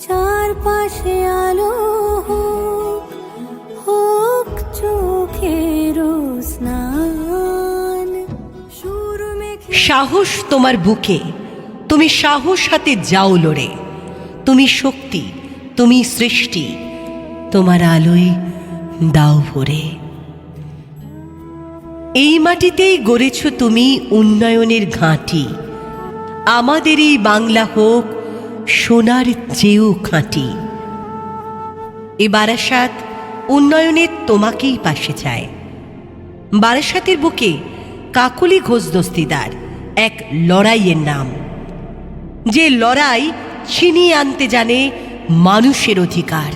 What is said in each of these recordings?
চারপাশে আলো হোক হোক চোখের স্নান। সাহস তোমার বুকে, তুমি সাহস হাতে যাও লড়ে। তুমি শক্তি, তুমি সৃষ্টি, তোমার আলোয় দাও ভরে। এই মাটিতেই গড়েছ তুমি উন্নয়নের ঘাঁটি। আমাদের এই বাংলা হোক সোনার চেয়েও খাঁটি। এ বারাসাত উন্নয়নের তোমাকেই পাশে চায়। বারাসাতের বুকে কাকুলি ঘোষ দস্তিদার এক লড়াইয়ের নাম। যে লড়াই ছিনিয়ে আনতে জানে মানুষের অধিকার।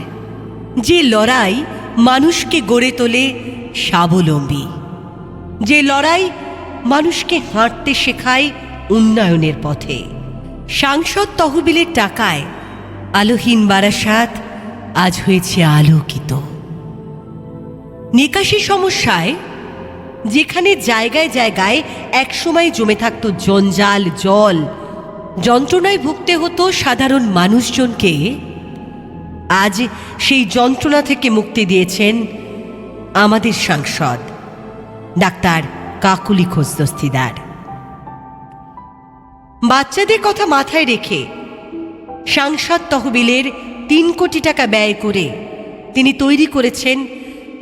যে লড়াই মানুষকে গড়ে তোলে স্বাবলম্বী। যে লড়াই মানুষকে হাঁটতে শেখায় উন্নয়নের পথে। সাংসদ তহবিলের টাকায় আলোহীন বারাসাত আজ হয়েছে আলোকিত। নিকাশি সমস্যায়, যেখানে জায়গায় জায়গায় একসময় জমে থাকত জঞ্জাল, জল, যন্ত্রণায় ভুগতে হতো সাধারণ মানুষজনকে, আজ সেই যন্ত্রণা থেকে মুক্তি দিয়েছেন আমাদের সাংসদ, ডাক্তার কাকুলি ঘোষ দস্তিদার বাচ্চাদের কথা মাথায় রেখে সাংসদ তহবিলের তিন কোটি টাকা ব্যয় করে তিনি তৈরি করেছেন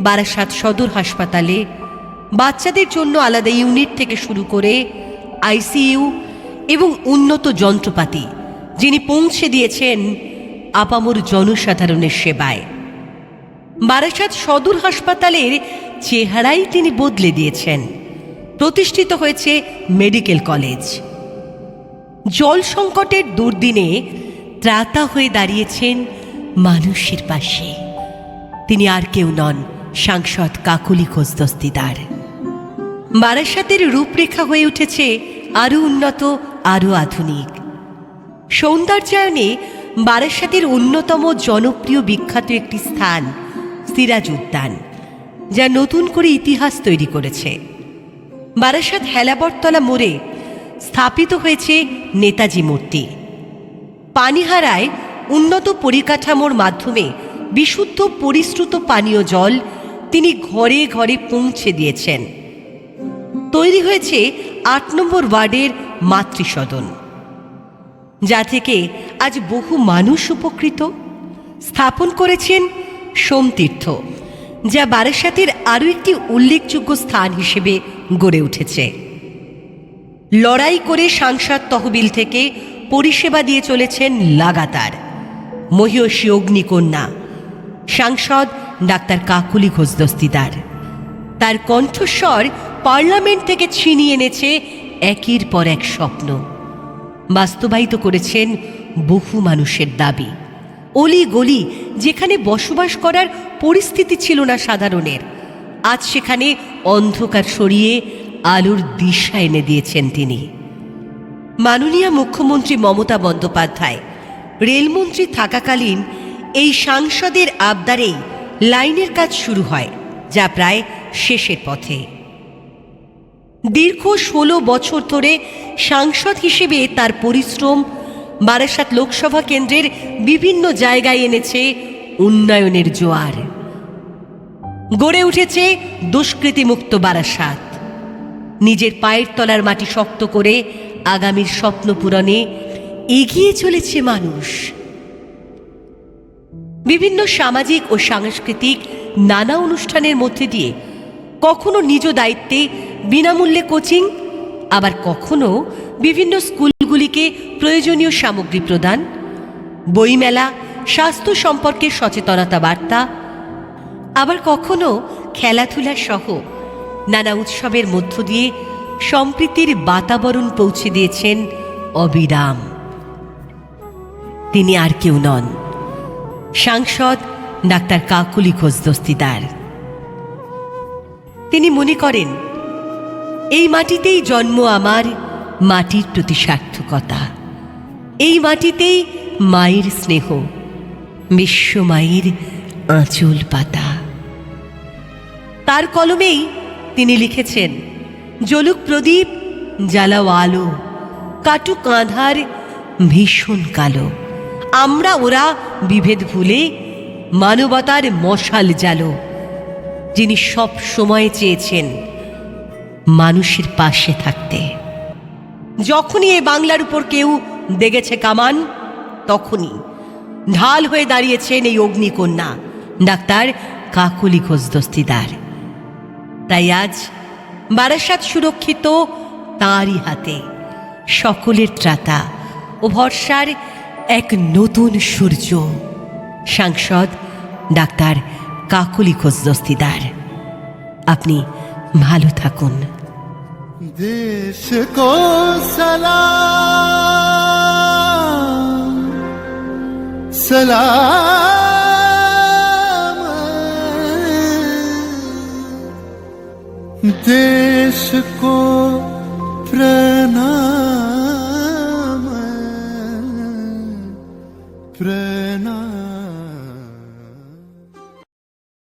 বারাসাত সদর হাসপাতালে বাচ্চাদের জন্য আলাদা ইউনিট থেকে শুরু করে আইসিইউ এবং উন্নত যন্ত্রপাতি, যিনি পৌঁছে দিয়েছেন আপামর জনসাধারণের সেবায়। বারাসাত সদর হাসপাতালের চেহারাই তিনি বদলে দিয়েছেন। প্রতিষ্ঠিত হয়েছে মেডিকেল কলেজ। জল সংকটের দুর্দিনে ত্রাতা হয়ে দাঁড়িয়েছেন মানুষের পাশে। তিনি আর কেউ নন সাংসদ কাকুলি ঘোষ দস্তিদার। বারাসাতের রূপরেখা হয়ে উঠেছে আরও উন্নত, আরও আধুনিক। সৌন্দর্যায়নে বারাসাতের অন্যতম জনপ্রিয় বিখ্যাত একটি স্থান সিরাজ উদ্যান যা নতুন করে ইতিহাস তৈরি করেছে। বারাসাত হেলাবরতলা মোড়ে স্থাপিত হয়েছে নেতাজি মূর্তি। পানিহারায় উন্নত পরিকাঠামোর মাধ্যমে বিশুদ্ধ পরিশ্রুত পানীয় জল তিনি ঘরে ঘরে পৌঁছে দিয়েছেন। তৈরি হয়েছে আট নম্বর ওয়ার্ডের মাতৃসদন। যা থেকে আজ বহু মানুষ উপকৃত। স্থাপন করেছেন সোমতীর্থ, যা বারাসাতের আরও একটি উল্লেখযোগ্য স্থান হিসেবে গড়ে উঠেছে। লড়াই করে সাংসদ তহবিল থেকে পরিষেবা দিয়ে চলেছেন লাগাতার। মহিষী অগ্নিকন্যা, সাংসদ ডাক্তার কাকুলি ঘোষ দস্তিদার তার কণ্ঠস্বর পার্লামেন্ট থেকে ছিনিয়ে এনেছে একের পর এক স্বপ্ন। বাস্তবায়িত করেছেন বহু মানুষের দাবি। অলি গলি যেখানে বসবাস করার পরিস্থিতি ছিল না সাধারণের, আজ সেখানে অন্ধকার সরিয়ে আলোর দিশা এনে দিয়েছেন তিনি। মাননীয় মুখ্যমন্ত্রী মমতা বন্দ্যোপাধ্যায়, রেলমন্ত্রী থাকাকালীন এই সাংসদের আবদারেই লাইনের কাজ শুরু হয়, যা প্রায় শেষের পথে। দীর্ঘ ষোলো বছর ধরে সাংসদ হিসেবে তার পরিশ্রম বারাসাত লোকসভা কেন্দ্রের বিভিন্ন জায়গায় এনেছে উন্নয়নের জোয়ার। গড়ে উঠেছে দুষ্কৃতিমুক্ত বারাসাত। নিজের পায়ের তলার মাটি শক্ত করে আগামীর স্বপ্ন পূরণে এগিয়ে চলেছে মানুষ। বিভিন্ন সামাজিক ও সাংস্কৃতিক নানা অনুষ্ঠানের মধ্যে দিয়ে কখনো নিজ দায়িত্বে বিনামূল্যে কোচিং, আবার কখনো বিভিন্ন স্কুলগুলিকে প্রয়োজনীয় সামগ্রী প্রদান, বইমেলা, স্বাস্থ্য সম্পর্কে সচেতনতা বার্তা, আবার কখনো খেলাধুলা সহ নানা উৎসবের মধ্য দিয়ে সম্প্রীতির বাতাবরণ পৌঁছে দিয়েছেন অবিরাম। তিনি আর কেউ নন। সাংসদ ডাক্তার কাকুলি ঘোষ দস্তিদার। তিনি মনে করেন, এই মাটিতেই জন্ম আমার মাটির প্রতি সার্থকতা। এই মাটিতেই মায়ের স্নেহ, বিশ্ব মায়ের আঁচল পাতা। তার কলমেই তিনি লিখেছেন, জলুক প্রদীপ, জ্বালাও আলো কাটু কাঁধার ভীষণ কালো। আমরা ওরা বিভেদ ভুলে মানবতার মশাল জালো, যিনি সব সময় চেয়েছেন মানুষের পাশে থাকতে। যখনই এ বাংলার উপর কেউ দেগেছে কামান, তখনই ঢাল হয়ে দাঁড়িয়েছেন এই অগ্নিকন্যা, ডাক্তার কাকলি ঘোষ দস্তিদার। তাই আজ বারাসাত সুরক্ষিত তাঁরই হাতে সকলের ত্রাতা ও ভরসার এক নতুন সূর্য। সাংসদ ডাক্তার কাকুলি খোঁজদস্তিদার দস্তিদার। আপনি ভালো থাকুন। দেশ কো সালাম। সালাম। देश को प्रणाम